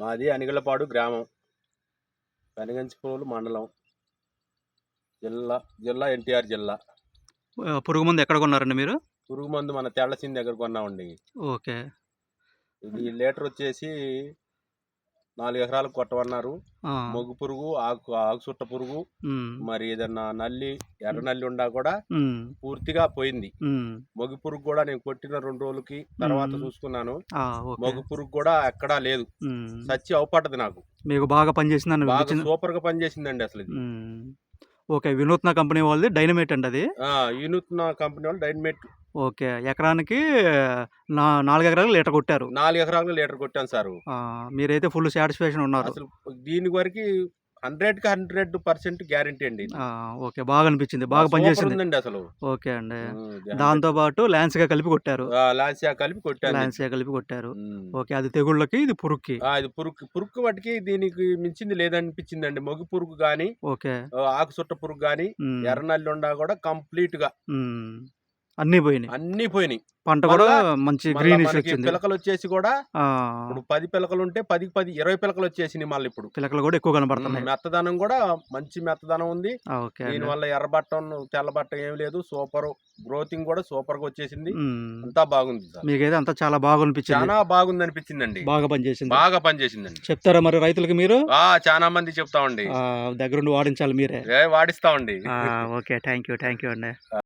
మాది అనిగలపాడు గ్రామం. కనిగంచిపోలు మండలం. జిల్లా జిల్లా ఎన్టీఆర్ జిల్లా. పురుగు మందు ఎక్కడ కొన్నారండి మీరు? పురుగు మందు మన తెల్లసింది దగ్గర కొన్నామండి. ఓకే. ఇది లీటర్ వచ్చేసి నాలుగు ఎకరాలకు కొట్టమన్నారు. మొగ్గు పురుగు ఆకు ఆకు చుట్ట పురుగు మరి ఏదన్నా నల్లి ఎర్ర నల్లి ఉండా కూడా పూర్తిగా పోయింది. మొగ్గు పురుగు కూడా నేను కొట్టిన రెండు రోజులకి తర్వాత. చూసుకున్నాను. మొగ్గు పురుగు కూడా ఎక్కడా లేదు. సచ్చి అవపడ్డది నాకు. మీకు బాగా పనిచేసిందని బాగా సూపర్గా పనిచేసిందండి అసలు ఇది. ఓకే వినూత్న కంపెనీ వాళ్ళది డైనమేట్ అండి అది? యూనిట్న కంపెనీ వాళ్ళు డైనమేట్ ఓకే. ఎకరానికి నా నాలుగు ఎకరాలు లీటర్ కొట్టారు. నాలుగు ఎకరాలు లీటర్ కొట్టాను సార్. మీరైతే ఫుల్ సాటిస్ఫాక్షన్ ఉన్నారు. అసలు దీని వరకు హండ్రెడ్కి హండ్రెడ్ పర్సెంట్ గ్యారంటీ అండి ఓకే. బాగా అనిపించింది. బాగా పనిచేసింది. ఉందండి అసలు. ఓకే అండి. దాంతో పాటు ల్యాన్స్గా కలిపి కొట్టారు. ఆ, లాన్సియా కలిపి కొట్టాను ల్యాన్స్గా కలిపి కొట్టారు. ఓకే. అది తెగుళ్ళకి ఇది పురుగుకి. ఆ, ఇది పురుగు పురుగు వాటికి దీనికి మించింది లేదనిపించిందండి. మొగ్గు పురుగు గాని ఓకే. ఆకు చుట్ట పురుగు గాని ఉమ్, ఎర్రనల్లి ఉండా కూడా కంప్లీట్గా అన్నీ పోయినాయి. అన్ని పోయినాయి. పంట కూడా మంచి గ్రీనిష్ మనకి వచ్చింది. పిలకలు వచ్చేసి కూడా ఇప్పుడు పది పిలకలు ఉంటే పది పది ఇరవై పిలకలు వచ్చేసినాయి మళ్ళీ ఇప్పుడు. పిలకలు కూడా ఎక్కువ కనబడుతున్నాయి. మెత్తదనం కూడా మంచి మెత్తదనం ఉంది. అండి. దీని వల్ల ఎర్ర బట్ట తెల్ల బట్ట ఏం లేదు. సూపర్. గ్రోతింగ్ కూడా సూపర్గా వచ్చేసింది అంతా బాగుంది సార్. మీకైతే అంతా చాలా బాగా అనిపించింది చాలా బాగుంది అనిపించిందండి బాగా పనిచేసింది. బాగా పనిచేసిందండి. చెప్తారా మరి రైతులకి మీరు? ఆ చాలా మంది చెప్తామండి దగ్గరుండి వాడించాలి మీరే. వాడిస్తామండి okay thank you thank you అండి.